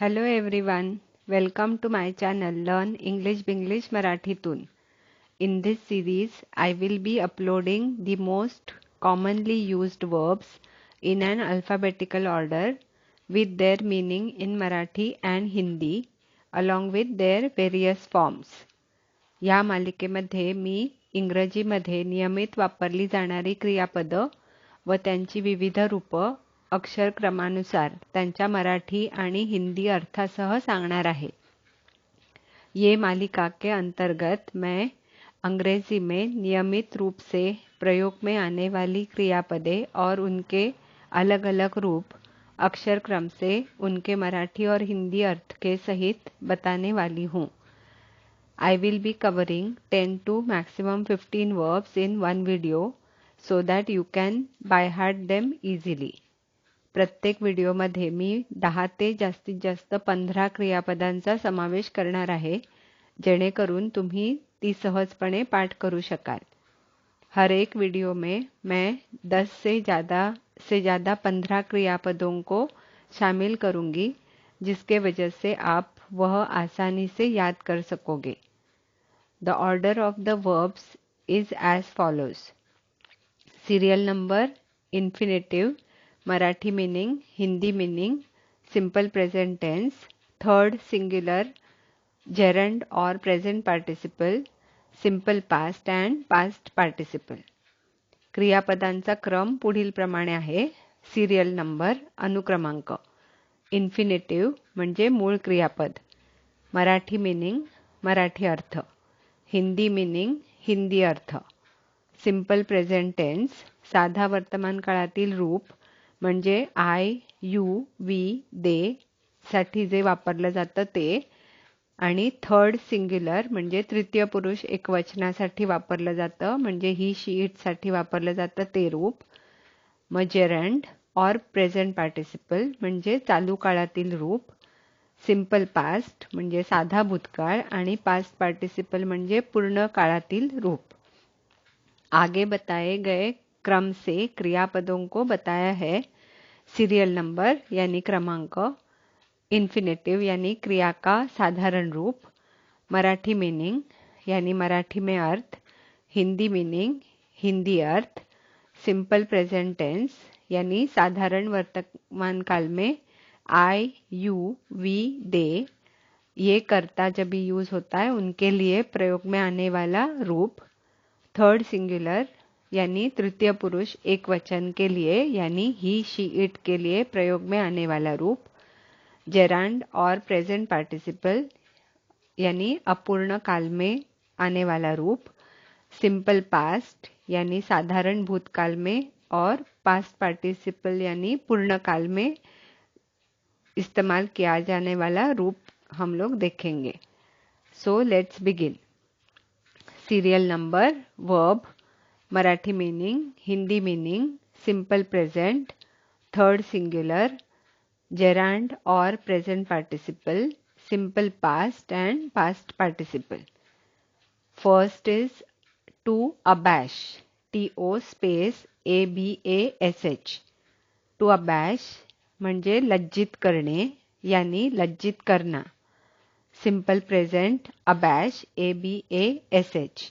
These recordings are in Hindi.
Hello everyone. Welcome to my channel Learn English Binglish Marathitun. In this series, I will be uploading the most commonly used verbs in an alphabetical order with their meaning in Marathi and Hindi along with their various forms. या मालिकेमध्ये मी इंग्रजीमध्ये नियमित वापरली जाणारी क्रियापदं व त्यांची विविध रूपं अक्षरक्रमानुसार त्यांच्या मराठी आणि हिंदी अर्थासह सांगणार आहे ये मालिका के अंतर्गत मैं अंग्रेज़ी में नियमित रूप से प्रयोग में आने वाली क्रियापदे और उनके अलग अलग रूप, अक्षर क्रम से उनके मराठी और हिंदी अर्थ के सहित बताने वाली हूँ I will be covering 10 to maximum 15 verbs in one video so that you can by heart them easily. प्रत्येक व्हिडिओमध्ये मी दहा ते जास्तीत जास्त पंधरा क्रियापदांचा समावेश करणार आहे जेणेकरून तुम्ही ती सहजपणे पाठ करू शकाल. हर एक वीडियो में मैं दस से ज़्यादा से ज़्यादा पंद्रह क्रियापदों को शामिल करूँगी जिसके वजह से आप वह आसानी से याद कर सकोगे. The order of the verbs is as follows serial number infinitive, Marathi meaning, Hindi meaning, simple present tense, third singular, gerund or present participle, simple past and past participle. क्रियापदांचा क्रम पुढील प्रमाणे आहे सिरियल नंबर अनुक्रमांक इन्फिनेटिव्ह म्हणजे मूळ क्रियापद मराठी मिनिंग मराठी अर्थ हिंदी मिनिंग हिंदी अर्थ सिंपल प्रेझेंट टेन्स साधा वर्तमान काळातील रूप म्हणजे आय यू वी दे साठी जे वापरलं जातं ते. आणि थर्ड सिंग्युलर म्हणजे तृतीय पुरुष एकवचनासाठी वापरलं जातं म्हणजे ही शीटसाठी वापरलं जातं ते रूप. मजेरंड ऑर प्रेझेंट पार्टिसिपल म्हणजे चालू काळातील रूप. सिंपल पास्ट म्हणजे साधा भूतकाळ आणि पास्ट पार्टिसिपल म्हणजे पूर्ण काळातील रूप. आगे बताए गए क्रम से क्रियापदों को बताया है। सीरियल नंबर यानी क्रमांक इन्फिनेटिव यानी क्रिया का साधारण रूप, मराठी मीनिंग यानी मराठी में अर्थ, हिंदी मीनिंग हिंदी अर्थ सिंपल प्रेजेंट टेंस यानी साधारण वर्तमान काल में आई यू वी दे ये कर्ता जब भी यूज़ होता है, उनके लिए प्रयोग में आने वाला रूप थर्ड सिंगुलर यानी तृतीय पुरुष एक वचन के लिए, यानी ही शी इट के लिए प्रयोग में आने वाला रूप जेरांड और प्रेजेंट पार्टिसिपल यानी अपूर्ण काल में आने वाला रूप सिंपल पास्ट यानी साधारण भूतकाल में और पास्ट पार्टिसिपल यानी पूर्ण काल में इस्तेमाल किया जाने वाला रूप हम लोग देखेंगे। So let's begin serial number verb Marathi meaning Hindi meaning simple present third singular gerund और present participle simple past and past participle. First is to abash. T-O space A-B-A-S-H. To abash म्हणजे लज्जित करणे, यानी लज्जित करना simple present abash A B A S H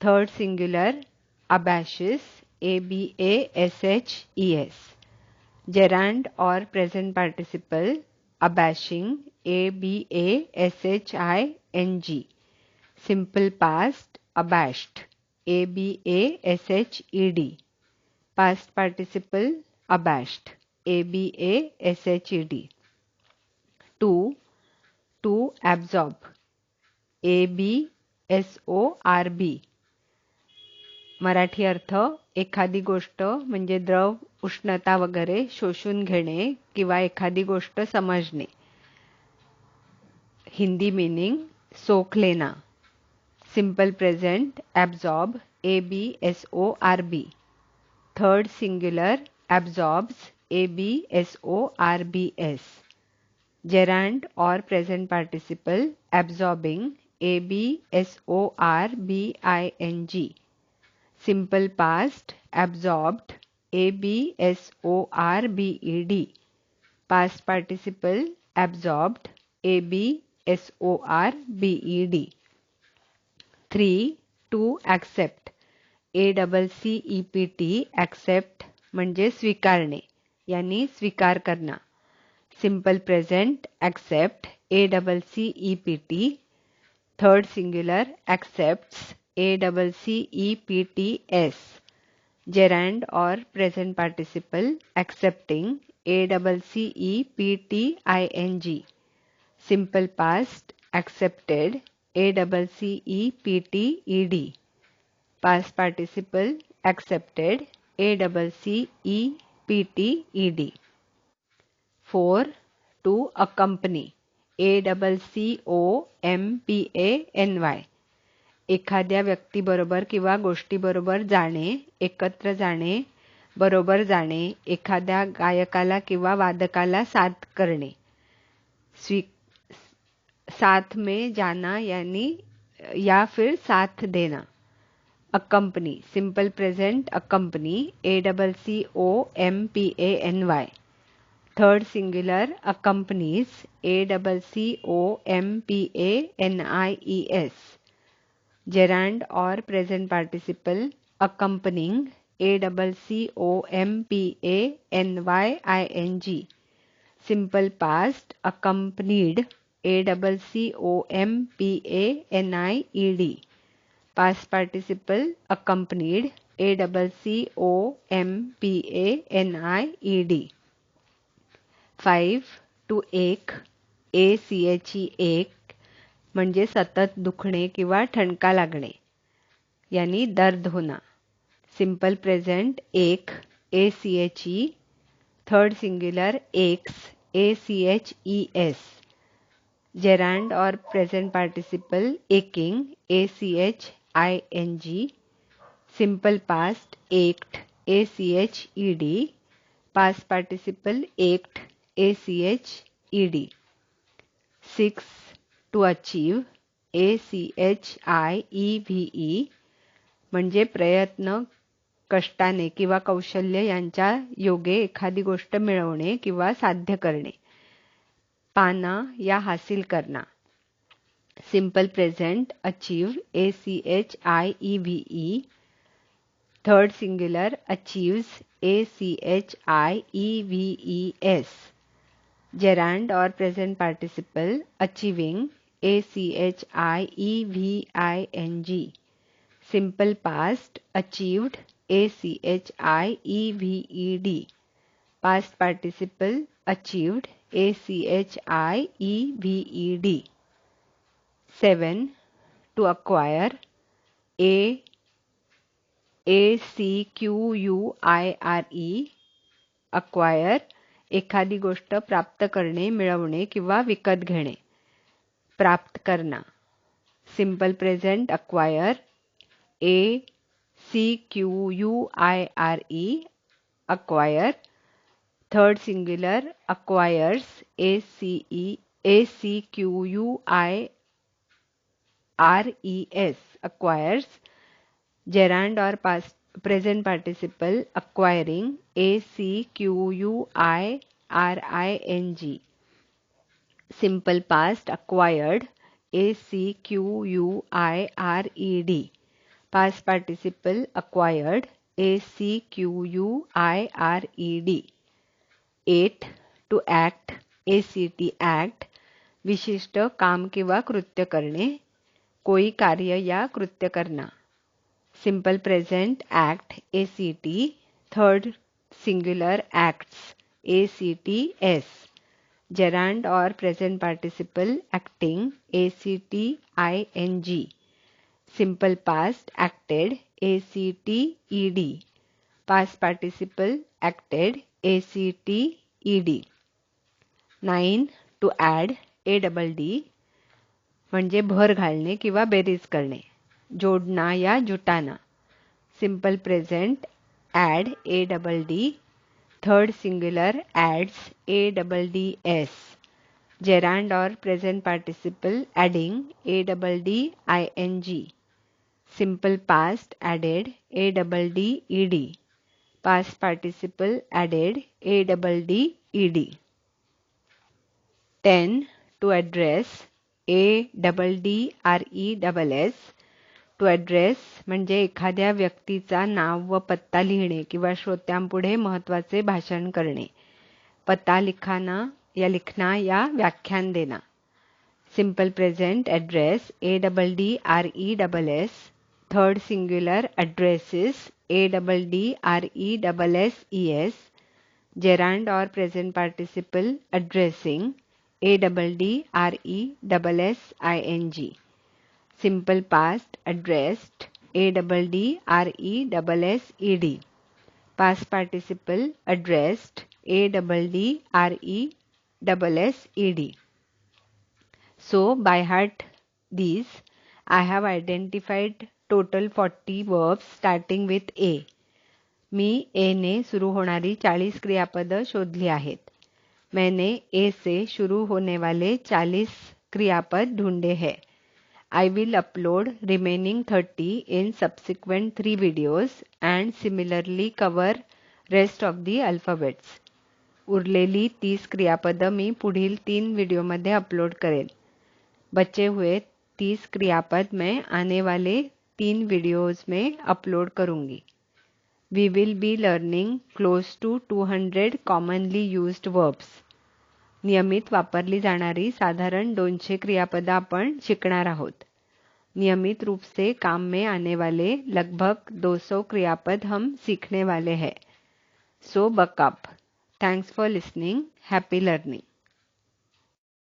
third singular Abashes, A-B-A-S-H-E-S. Gerund or present participle, abashing, A-B-A-S-H-I-N-G. Simple past, abashed, A-B-A-S-H-E-D. Past participle, abashed, A-B-A-S-H-E-D. To, to absorb, A-B-S-O-R-B. Marathi अर्थ, एखादी गोष्ट म्हणजे द्रव, उष्णता वगैरे शोषून घेणे किंवा एखादी गोष्ट समजणे. हिंदी मीनिंग सोख लेना. Simple present absorb A B S O R B third singular absorbs A B S O R B S Gerund or present participle, absorbing, A, B, S, O, R, B, I, N, G. Simple past absorbed A B S O R B E D. Past participle absorbed a b s o r b e d 3 to accept a double C E P T accept म्हणजे स्वीकारणे यांनी स्वीकार करना simple present accept a double C E P T third singular A double C E P T S. Gerund or present participle accepting A double C E P T I N G. Simple past accepted A double C E P T E D. Past participle accepted A double C E P T E D. 4 to accompany A double C O M P A N Y. एखाद्या व्यक्तीबरोबर किंवा गोष्टीबरोबर जाणे, एकत्र जाणे, बरोबर जाणे, एखाद्या गायकाला किंवा वादकाला साथ करणे. स्वी, साथ में जाना यानी, या फिर साथ देना. Accompany simple present accompany A double C O M P A N Y third singular accompanies A double C O M P A N I E S gerund और present participle accompanying A double C O M P A N Y I N G simple past accompanied A double C O M P A N I E D past participle accompanied A double C O M P A N I E D five to ache A C H E एक म्हणजे सतत दुखणे किंवा ठणका लागणे. यांनी दर्द होना simple present ache A C H E third singular aches A C H E S gerund और present participle aching A C H I N G simple past ached A C H E D past participle ached A C H E D six to achieve A C H I E V E म्हणजे प्रयत्न, कष्टाने किंवा कौशल्य यांच्या योगे एखादी गोष्ट मिळवणे किंवा साध्य करणे. पाना या हासिल करना simple present achieve A C H I E V E third singular achieves A C H I E V E S gerund or present participle achieving a c h i e v i n g. Simple past achieved a c h i e v e d. Past participle achieved a c h i e v e d. 7 to acquire a a c q u i r e acquire एखादी गोष्ट प्राप्त करणे, मिळवणे किंवा विकत घेणे. प्राप्त करना simple present acquire A C Q U I R E acquire third singular acquires A C E A C Q U I R E S acquires gerund और past present participle acquiring a c q u i r i n g simple past acquired a c q u i r e d past participle acquired a c q u i r e d 8 to act a c t act विशिष्ट काम किंवा कृत्य करणे कोई कार्य या कृत्य करना simple present act ACT third singular acts ACT S gerund or present participle acting ACT ING simple past acted ACT ED past participle acted ACT ED 9 to add A double D म्हणजे भर घालणे किंवा बेरीज करणे जोडना या जुटाना simple present add A double D third singular adds A double D S gerund और present participle adding A double D I N G simple past added A double D E D past participle added A double D E D ten two address A double D R E double S To address म्हणजे एखाद्या व्यक्तीचा नाव व पत्ता लिहिणे किंवा श्रोत्यांपुढे महत्त्वाचे भाषण करणे. पता लिखाना या लिखना या व्याख्यान देना simple present address A double D R E double S third singular addresses A double D R E double S E S gerund or present participle addressing, a double d r e double s i n g. simple past addressed a double d r e double s e d past participle addressed a double d r e double s e d so by heart these i have identified total 40 verbs starting with a मी ए ने शुरू होणारी चालीस क्रियापद शोधली आहेत मैंने ए से शुरू होने वाले चालीस क्रियापद ढूंढे हैं I will upload remaining thirty in subsequent three videos and similarly cover rest of the alphabets उरलेली तीस क्रियापद मी पुढील तीन व्हिडिओमध्ये अपलोड करेन. बचे हुए तीस क्रियापद मैं आने वाले तीन वीडियोज़ में अपलोड करूँगी. We will be learning close to 200 commonly used verbs. नियमित वापरली जाणारी साधारण दोनशे क्रियापद आपण शिकणार आहोत. नियमित रूप से काम में आने वाले लगभग 200 क्रियापद हम सीखने वाले हैं. So buck up thanks for listening happy learning